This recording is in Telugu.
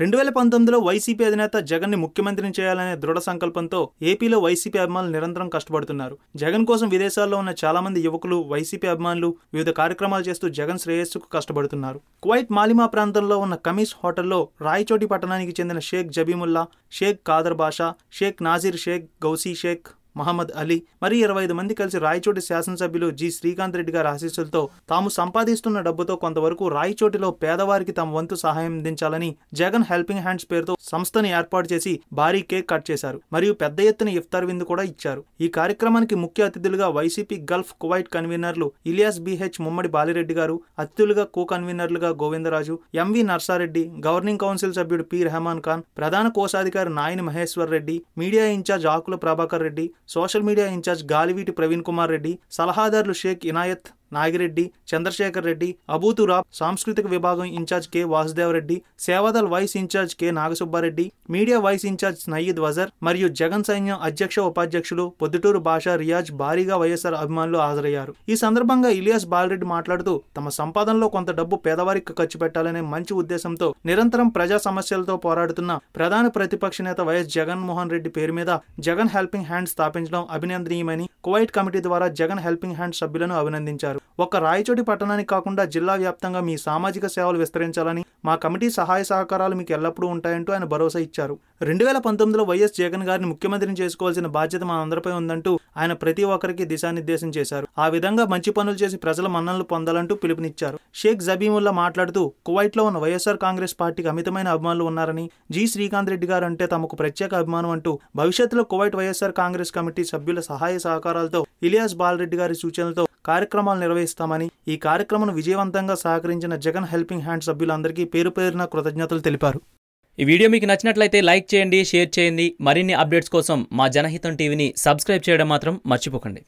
రెండు వేల పంతొమ్మిదిలో వైసీపీ అధినేత జగన్ని ముఖ్యమంత్రిని చేయాలనే దృఢ సంకల్పంతో ఏపీలో వైసీపీ అభిమానులు నిరంతరం కష్టపడుతున్నారు. జగన్ కోసం విదేశాల్లో ఉన్న చాలా మంది యువకులు వైసీపీ అభిమానులు వివిధ కార్యక్రమాలు చేస్తూ జగన్ శ్రేయస్సుకు కష్టపడుతున్నారు. కువైట్ మాలిమా ప్రాంతంలో ఉన్న కమీస్ హోటల్లో రాయచోటి పట్టణానికి చెందిన షేక్ జబీముల్లా షేక్ కాదర్ బాషా షేక్ నాజీర్ షేక్ గౌసీ షేక్ మహమ్మద్ అలీ మరి ఇరవై ఐదు మంది కలిసి రాయచోటి శాసనసభ్యులు జి. శ్రీకాంత్ రెడ్డి గారి ఆశీస్సులతో తాము సంపాదిస్తున్న డబ్బుతో కొంతవరకు రాయచోటిలో పేదవారికి తమ వంతు సహాయం అందించాలని జగన్ హెల్పింగ్ హ్యాండ్స్ పేరుతో సంస్థను ఏర్పాటు చేసి భారీ కేక్ కట్ చేశారు. మరియు పెద్ద ఎత్తున ఇఫ్తార్ విందు కూడా ఇచ్చారు. ఈ కార్యక్రమానికి ముఖ్య అతిథులుగా వైసీపీ గల్ఫ్ కువైట్ కన్వీనర్లు ఇలియాస్ బిహెచ్ ముమ్మడి బాలిరెడ్డి గారు అతిథులుగా co కన్వీనర్లుగా Govindaraju M V Narsareddy governing council సభ్యుడు పి. రెహమాన్ ఖాన్ ప్రధాన కోశాధికారి Nayani Maheshwar Reddy media incharge Akula Prabhakar Reddy social media incharge Galiveeti Praveen Kumar Reddy సలహాదారులు షేక్ ఇనాయత్ నాగిరెడ్డి చంద్రశేఖర్ రెడ్డి అబూతురాబ్ సాంస్కృతిక విభాగం incharge K Vasudevareddy Seva Dal vice incharge K Nagasubbareddy media vice incharge Nayeed Vazar మరియు జగన్ సైన్యం అధ్యక్ష ఉపాధ్యక్షులు పొద్దుటూరు భాషా రియాజ్ భారీగా వైఎస్ఆర్ అభిమానులు హాజరయ్యారు. ఈ సందర్భంగా ఇలియాస్ బాలరెడ్డి మాట్లాడుతూ తమ సంపాదనలో కొంత డబ్బు పేదవారికి ఖర్చు పెట్టాలనే మంచి ఉద్దేశంతో నిరంతరం ప్రజా సమస్యలతో పోరాడుతున్న ప్రధాన ప్రతిపక్ష నేత వైఎస్ జగన్మోహన్ రెడ్డి పేరు మీద జగన్ హెల్పింగ్ హ్యాండ్ స్థాపించడం అభినందనీయమని కువైట్ కమిటీ ద్వారా జగన్ హెల్పింగ్ హ్యాండ్ సభ్యులను అభినందించారు. ఒక్క రాయచోటి పట్టణానికి కాకుండా జిల్లా వ్యాప్తంగా మీ సామాజిక సేవలు విస్తరించాలని మా కమిటీ సహాయ సహకారాలు మీకు ఎల్లప్పుడూ ఉంటాయంటూ ఆయన భరోసా ఇచ్చారు. రెండు వేల పంతొమ్మిదిలో వైఎస్ జగన్ గారిని ముఖ్యమంత్రిని చేసుకోవాల్సిన బాధ్యత మా అందరిపై ఉందంటూ ఆయన ప్రతి ఒక్కరికి దిశానిర్దేశం చేశారు. ఆ విధంగా మంచి పనులు చేసి ప్రజల మన్ననలు పొందాలంటూ పిలుపునిచ్చారు. షేక్ జబీముల్లా మాట్లాడుతూ కువైట్లో ఉన్న వైఎస్ఆర్ కాంగ్రెస్ పార్టీకి అమితమైన అభిమానులు ఉన్నారని జి శ్రీకాంత్ రెడ్డి గారు అంటే తమకు ప్రత్యేక అభిమానం అంటూ భవిష్యత్తులో కువైట్ వైఎస్ఆర్ కాంగ్రెస్ కమిటీ సభ్యుల సహాయ సహకారాలతో ఇలియాస్ బాలరెడ్డి గారి సూచనలతో కార్యక్రమాలు నిర్వహిస్తామని ఈ కార్యక్రమం విజయవంతంగా సహకరించిన జగన్ హెల్పింగ్ హ్యాండ్ సభ్యులందరికీ పేరు పేరున కృతజ్ఞతలు తెలిపారు. ఈ వీడియో మీకు నచ్చినట్లయితే లైక్ చేయండి షేర్ చేయండి. మరిన్ని అప్డేట్స్ కోసం మా జనహితం టీవీని సబ్స్క్రైబ్ చేయడం మాత్రం మర్చిపోకండి.